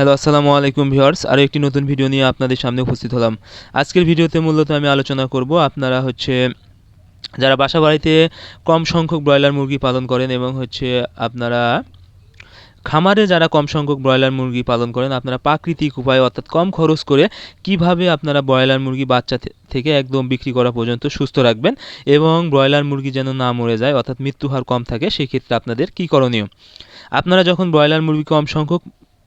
Hello, আসসালামু আলাইকুম viewers. আরও একটি নতুন ভিডিও নিয়ে আপনাদের সামনে উপস্থিত হলাম। আজকের ভিডিওতে মূলত আমি আলোচনা করব আপনারা হচ্ছে যারা বাসা বাড়িতে কম সংখ্যক ব্রয়লার মুরগি পালন করেন এবং হচ্ছে আপনারা খামারে যারা কম সংখ্যক ব্রয়লার মুরগি পালন করেন, আপনারা প্রাকৃতিক উপায়ে অর্থাৎ কম খরচ করে কীভাবে আপনারা ব্রয়লার মুরগি বাচ্চা থেকে একদম বিক্রি করা পর্যন্ত সুস্থ রাখবেন এবং ব্রয়লার মুরগি যেন না মরে যায় অর্থাৎ মৃত্যু হার কম থাকে, সেক্ষেত্রে আপনাদের কী করণীয়? আপনারা যখন ব্রয়লার মুরগি কম সংখ্যক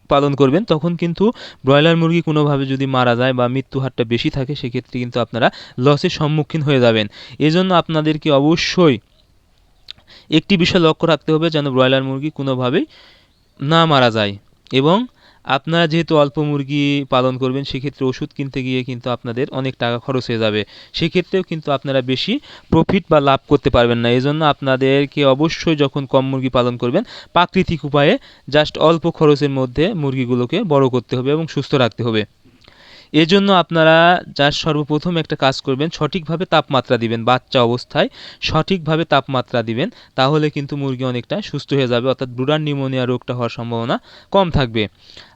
পালন করবেন, তখন কিন্তু ব্রয়লার মুরগি কোনোভাবে যদি মারা যায় বা মৃত্যু হারটা বেশি থাকে, সেক্ষেত্রে কিন্তু আপনারা লসের সম্মুখীন হয়ে যাবেন। এজন্য আপনাদেরকে অবশ্যই একটি বিষয় লক্ষ্য রাখতে হবে যেন ব্রয়লার মুরগি কোনোভাবেই না মারা যায় এবং আপনারা যেহেতু অল্প মুরগি পালন করবেন, সেক্ষেত্রে ওষুধ কিনতে গিয়ে কিন্তু আপনাদের অনেক টাকা খরচ হয়ে যাবে। সেক্ষেত্রেও কিন্তু আপনারা বেশি প্রফিট বা লাভ করতে পারবেন না। এজন্য আপনাদেরকে অবশ্যই যখন কম মুরগি পালন করবেন, প্রাকৃতিক উপায়ে জাস্ট অল্প খরচের মধ্যে মুরগিগুলোকে বড় করতে হবে এবং সুস্থ রাখতে হবে। এজন্য আপনারা যার সর্বপ্রথম একটা কাজ করবেন, সঠিকভাবে তাপমাত্রা দিবেন, বাচ্চা অবস্থায় সঠিকভাবে তাপমাত্রা দিবেন, তাহলে কিন্তু মুরগি অনেকটা সুস্থ হয়ে যাবে, অর্থাৎ ব্রুডার নিউমোনিয়া রোগটা হওয়ার সম্ভাবনা কম থাকবে।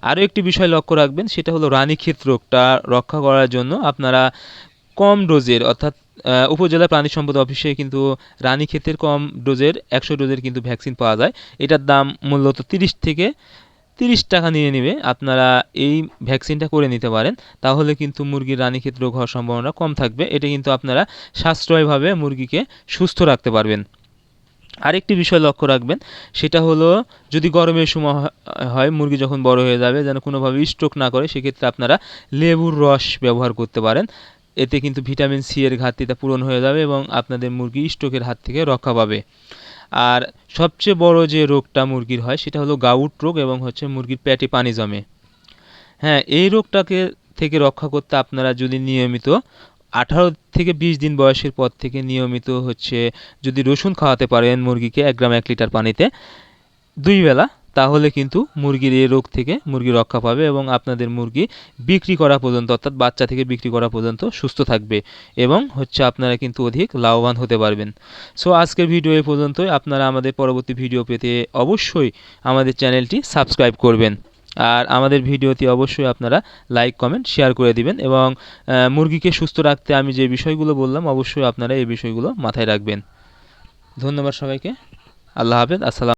আরও একটি বিষয় লক্ষ্য রাখবেন, সেটা হলো রানীক্ষেত রোগটা রক্ষা করার জন্য আপনারা কম ডোজের, অর্থাৎ উপজেলা প্রাণী সম্পদ অফিসে কিন্তু রানীক্ষেতের কম ডোজের, একশো ডোজের কিন্তু ভ্যাকসিন পাওয়া যায়। এটার দাম মূলত তিরিশ থেকে তিরিশ টাকা নিয়ে নেবে। আপনারা এই ভ্যাকসিনটা করে নিতে পারেন। তাহলে কিন্তু মুরগির রানীক্ষেত রোগ হওয়ার সম্ভাবনা কম থাকবে। এটা কিন্তু আপনারা সাশ্রয়ভাবে মুরগিকে সুস্থ রাখতে পারবেন। আরেকটি বিষয় লক্ষ্য রাখবেন, সেটা হলো যদি গরমের সময় হয়, মুরগি যখন বড় হয়ে যাবে, যেন কোনোভাবে স্ট্রোক না করে, সেক্ষেত্রে আপনারা লেবুর রস ব্যবহার করতে পারেন। এতে কিন্তু ভিটামিন সি এর ঘাটতিটা পূরণ হয়ে যাবে এবং আপনাদের মুরগি স্ট্রোকের হাত থেকে রক্ষা পাবে। আর সবচেয়ে বড় যে রোগটা মুরগির হয়, সেটা হলো গাউট রোগ এবং হচ্ছে মুরগির পেটে পানি জমে। হ্যাঁ এই রোগটাকে থেকে রক্ষা করতে আপনারা যদি নিয়মিত আঠারো থেকে বিশ দিন বয়সের পর থেকে নিয়মিত হচ্ছে যদি রসুন খাওয়াতে পারেন মুরগিকে এক গ্রাম এক লিটার পানিতে, দুই বেলা তাহলে কিন্তু মুরগির এই রোগ থেকে মুরগি রক্ষা পাবে এবং আপনাদের মুরগি বিক্রি করা পর্যন্ত, অর্থাৎ বাচ্চা থেকে বিক্রি করা পর্যন্ত সুস্থ থাকবে এবং হচ্ছে আপনারা কিন্তু অধিক লাভবান হতে পারবেন। সো আজকের ভিডিও এই পর্যন্তই। আপনারা আমাদের পরবর্তী ভিডিও পেতে অবশ্যই আমাদের চ্যানেলটি সাবস্ক্রাইব করবেন। আর আমাদের ভিডিওটি অবশ্যই আপনারা লাইক কমেন্ট শেয়ার করে দিবেন এবং মুরগিকে সুস্থ রাখতে আমি যে বিষয়গুলো বললাম, অবশ্যই আপনারা এই বিষয়গুলো মাথায় রাখবেন। ধন্যবাদ সবাইকে। আল্লাহ হাফেজ। আসসালাম।